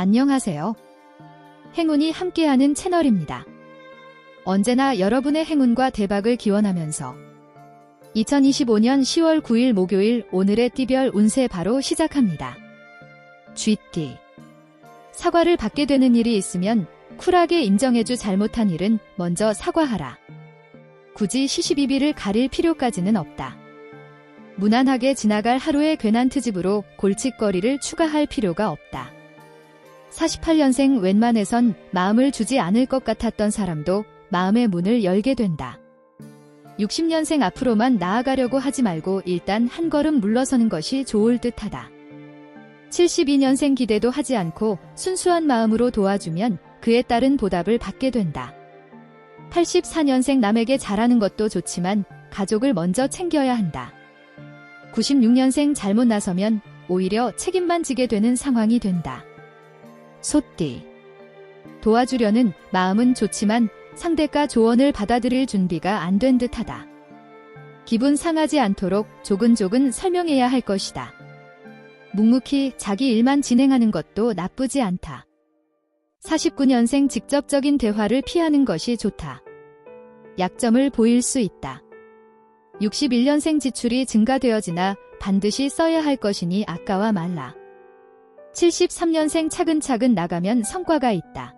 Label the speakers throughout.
Speaker 1: 안녕하세요. 행운이 함께하는 채널입니다. 언제나 여러분의 행운과 대박을 기원하면서 2025년 10월 9일 목요일 오늘의 띠별 운세 바로 시작합니다. 쥐띠 사과를 받게 되는 일이 있으면 쿨하게 인정해주 잘못한 일은 먼저 사과하라. 굳이 시시비비를 가릴 필요까지는 없다. 무난하게 지나갈 하루의 괜한 트집으로 골칫거리를 추가할 필요가 없다. 48년생 웬만해선 마음을 주지 않을 것 같았던 사람도 마음의 문을 열게 된다. 60년생 앞으로만 나아가려고 하지 말고 일단 한 걸음 물러서는 것이 좋을 듯하다. 72년생 기대도 하지 않고 순수한 마음으로 도와주면 그에 따른 보답을 받게 된다. 84년생 남에게 잘하는 것도 좋지만 가족을 먼저 챙겨야 한다. 96년생 잘못 나서면 오히려 책임만 지게 되는 상황이 된다. 소띠. 도와주려는 마음은 좋지만 상대가 조언을 받아들일 준비가 안 된 듯하다. 기분 상하지 않도록 조근조근 설명해야 할 것이다. 묵묵히 자기 일만 진행하는 것도 나쁘지 않다. 49년생 직접적인 대화를 피하는 것이 좋다. 약점을 보일 수 있다. 61년생 지출이 증가되어지나 반드시 써야 할 것이니 아까와 말라. 73년생 차근차근 나가면 성과가 있다.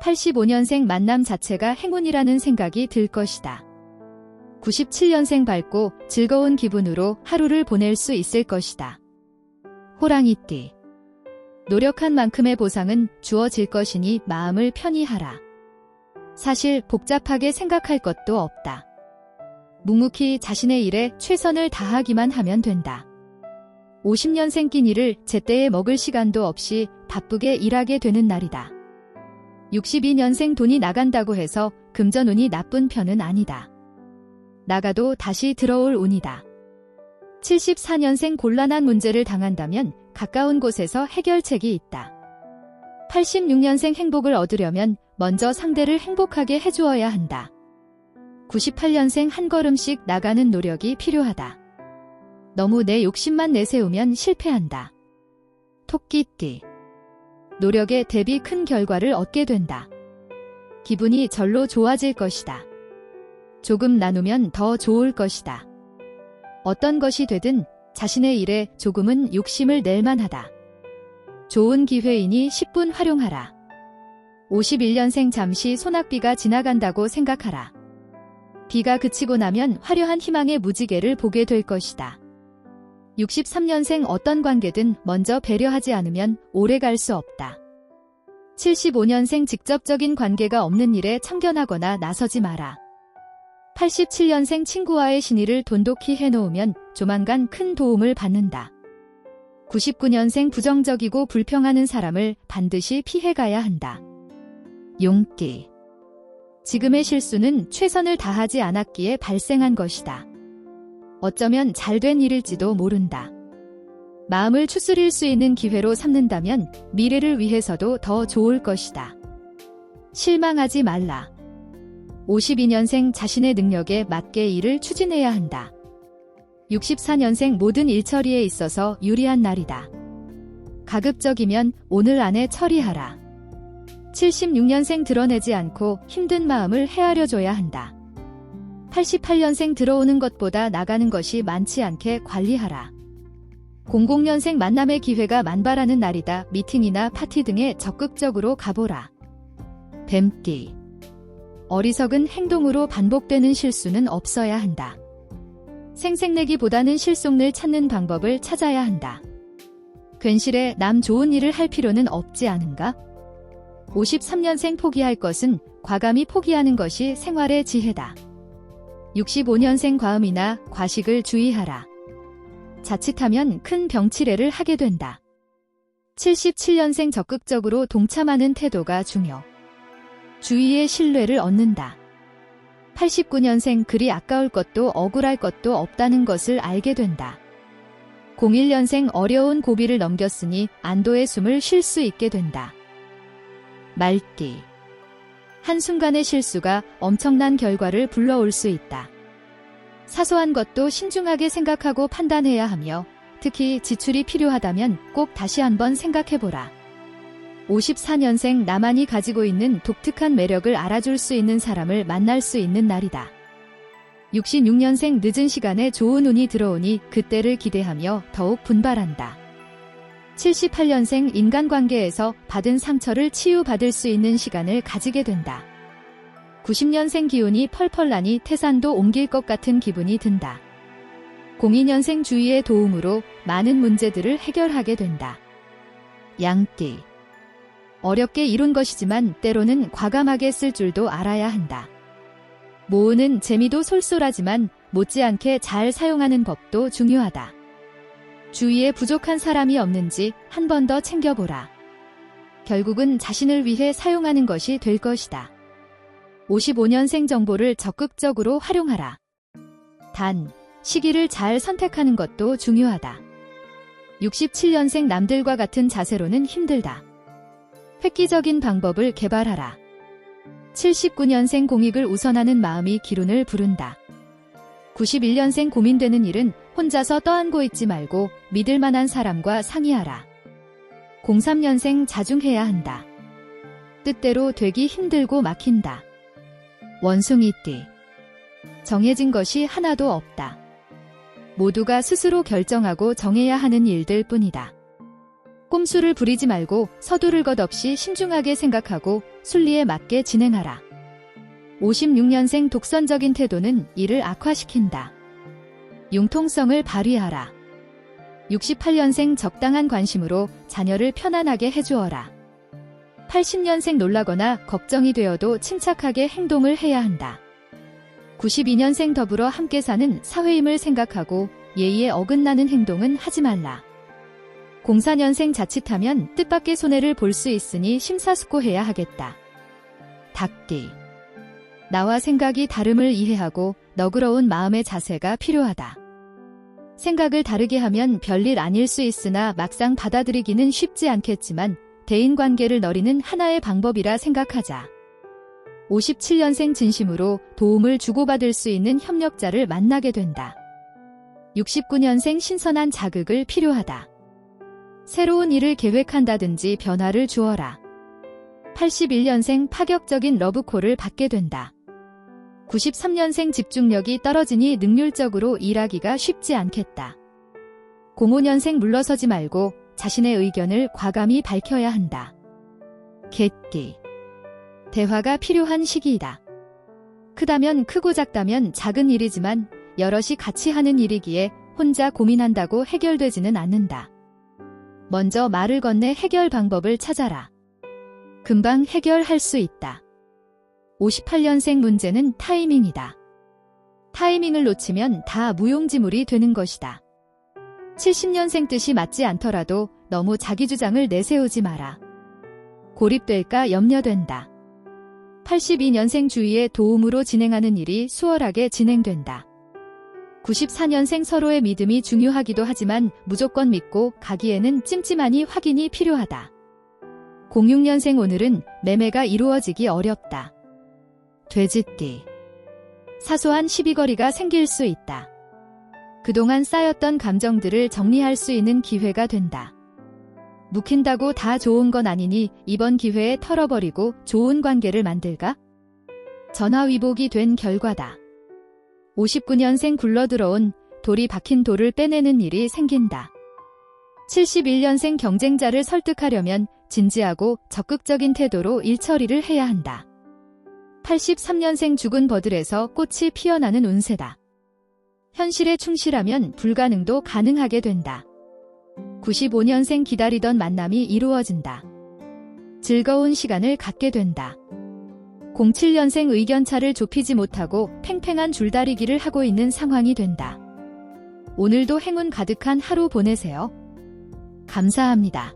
Speaker 1: 85년생 만남 자체가 행운이라는 생각이 들 것이다. 97년생 밝고 즐거운 기분으로 하루를 보낼 수 있을 것이다. 호랑이띠. 노력한 만큼의 보상은 주어질 것이니 마음을 편히 하라. 사실 복잡하게 생각할 것도 없다. 묵묵히 자신의 일에 최선을 다하기만 하면 된다. 50년생 끼니를 제때에 먹을 시간도 없이 바쁘게 일하게 되는 날이다. 62년생 돈이 나간다고 해서 금전운이 나쁜 편은 아니다. 나가도 다시 들어올 운이다. 74년생 곤란한 문제를 당한다면 가까운 곳에서 해결책이 있다. 86년생 행복을 얻으려면 먼저 상대를 행복하게 해주어야 한다. 98년생 한 걸음씩 나가는 노력이 필요하다. 너무 내 욕심만 내세우면 실패한다. 토끼띠. 노력에 대비 큰 결과를 얻게 된다. 기분이 절로 좋아질 것이다. 조금 나누면 더 좋을 것이다. 어떤 것이 되든 자신의 일에 조금은 욕심을 낼 만하다. 좋은 기회이니 10분 활용하라. 51년생 잠시 소낙비가 지나간다고 생각하라. 비가 그치고 나면 화려한 희망의 무지개를 보게 될 것이다. 63년생 어떤 관계든 먼저 배려하지 않으면 오래 갈 수 없다. 75년생 직접적인 관계가 없는 일에 참견하거나 나서지 마라. 87년생 친구와의 신의를 돈독히 해놓으면 조만간 큰 도움을 받는다. 99년생 부정적이고 불평하는 사람을 반드시 피해가야 한다. 용띠. 지금의 실수는 최선을 다하지 않았기에 발생한 것이다. 어쩌면 잘 된 일일지도 모른다. 마음을 추스릴 수 있는 기회로 삼는다면 미래를 위해서도 더 좋을 것이다. 실망하지 말라. 52년생 자신의 능력에 맞게 일을 추진해야 한다. 64년생 모든 일 처리에 있어서 유리한 날이다. 가급적이면 오늘 안에 처리하라. 76년생 드러내지 않고 힘든 마음을 헤아려 줘야 한다. 88년생 들어오는 것보다 나가는 것이 많지 않게 관리하라. 00년생 만남의 기회가 만발하는 날이다. 미팅이나 파티 등에 적극적으로 가보라. 뱀띠. 어리석은 행동으로 반복되는 실수는 없어야 한다. 생색내기보다는 실속을 찾는 방법을 찾아야 한다. 괜시레 남 좋은 일을 할 필요는 없지 않은가? 53년생 포기할 것은 과감히 포기하는 것이 생활의 지혜다. 65년생 과음이나 과식을 주의하라. 자칫하면 큰 병치레를 하게 된다. 77년생 적극적으로 동참하는 태도가 중요. 주위의 신뢰를 얻는다. 89년생 그리 아까울 것도 억울할 것도 없다는 것을 알게 된다. 01년생 어려운 고비를 넘겼으니 안도의 숨을 쉴 수 있게 된다. 말띠. 한순간의 실수가 엄청난 결과를 불러올 수 있다. 사소한 것도 신중하게 생각하고 판단해야 하며 특히 지출이 필요하다면 꼭 다시 한번 생각해보라. 54년생 나만이 가지고 있는 독특한 매력을 알아줄 수 있는 사람을 만날 수 있는 날이다. 66년생 늦은 시간에 좋은 운이 들어오니 그때를 기대하며 더욱 분발한다. 78년생 인간관계에서 받은 상처를 치유받을 수 있는 시간을 가지게 된다. 90년생 기운이 펄펄 나니 태산도 옮길 것 같은 기분이 든다. 02년생 주위의 도움으로 많은 문제들을 해결하게 된다. 양띠. 어렵게 이룬 것이지만 때로는 과감하게 쓸 줄도 알아야 한다. 모으는 재미도 쏠쏠하지만 못지않게 잘 사용하는 법도 중요하다. 주위에 부족한 사람이 없는지 한 번 더 챙겨보라. 결국은 자신을 위해 사용하는 것이 될 것이다. 55년생 정보를 적극적으로 활용하라. 단, 시기를 잘 선택하는 것도 중요하다. 67년생 남들과 같은 자세로는 힘들다. 획기적인 방법을 개발하라. 79년생 공익을 우선하는 마음이 기운을 부른다. 91년생 고민되는 일은 혼자서 떠안고 있지 말고 믿을 만한 사람과 상의하라. 03년생 자중해야 한다. 뜻대로 되기 힘들고 막힌다. 원숭이띠. 정해진 것이 하나도 없다. 모두가 스스로 결정하고 정해야 하는 일들 뿐이다. 꼼수를 부리지 말고 서두를 것 없이 신중하게 생각하고 순리에 맞게 진행하라. 56년생 독선적인 태도는 이를 악화시킨다. 융통성을 발휘하라. 68년생 적당한 관심으로 자녀를 편안하게 해주어라. 80년생 놀라거나 걱정이 되어도 침착하게 행동을 해야 한다. 92년생 더불어 함께 사는 사회임을 생각하고 예의에 어긋나는 행동은 하지 말라. 04년생 자칫하면 뜻밖의 손해를 볼 수 있으니 심사숙고해야 하겠다. 닭띠. 나와 생각이 다름을 이해하고 너그러운 마음의 자세가 필요하다. 생각을 다르게 하면 별일 아닐 수 있으나 막상 받아들이기는 쉽지 않겠지만 대인관계를 너리는 하나의 방법이라 생각하자. 57년생 진심으로 도움을 주고받을 수 있는 협력자를 만나게 된다. 69년생 신선한 자극을 필요하다. 새로운 일을 계획한다든지 변화를 주어라. 81년생 파격적인 러브콜을 받게 된다. 93년생 집중력이 떨어지니 능률적으로 일하기가 쉽지 않겠다. 05년생 물러서지 말고 자신의 의견을 과감히 밝혀야 한다. 개띠. 대화가 필요한 시기이다. 크다면 크고 작다면 작은 일이지만 여럿이 같이 하는 일이기에 혼자 고민한다고 해결되지는 않는다. 먼저 말을 건네 해결 방법을 찾아라. 금방 해결할 수 있다. 58년생 문제는 타이밍이다. 타이밍을 놓치면 다 무용지물이 되는 것이다. 70년생 뜻이 맞지 않더라도 너무 자기 주장을 내세우지 마라. 고립될까 염려된다. 82년생 주위의 도움으로 진행하는 일이 수월하게 진행된다. 94년생 서로의 믿음이 중요하기도 하지만 무조건 믿고 가기에는 찜찜하니 확인이 필요하다. 06년생 오늘은 매매가 이루어지기 어렵다. 돼지띠. 사소한 시비거리가 생길 수 있다. 그동안 쌓였던 감정들을 정리할 수 있는 기회가 된다. 묵힌다고 다 좋은 건 아니니 이번 기회에 털어버리고 좋은 관계를 만들까? 전화위복이 된 결과다. 59년생 굴러들어온 돌이 박힌 돌을 빼내는 일이 생긴다. 71년생 경쟁자를 설득하려면 진지하고 적극적인 태도로 일처리를 해야 한다. 83년생 죽은 버들에서 꽃이 피어나는 운세다. 현실에 충실하면 불가능도 가능하게 된다. 95년생 기다리던 만남이 이루어진다. 즐거운 시간을 갖게 된다. 07년생 의견차를 좁히지 못하고 팽팽한 줄다리기를 하고 있는 상황이 된다. 오늘도 행운 가득한 하루 보내세요. 감사합니다.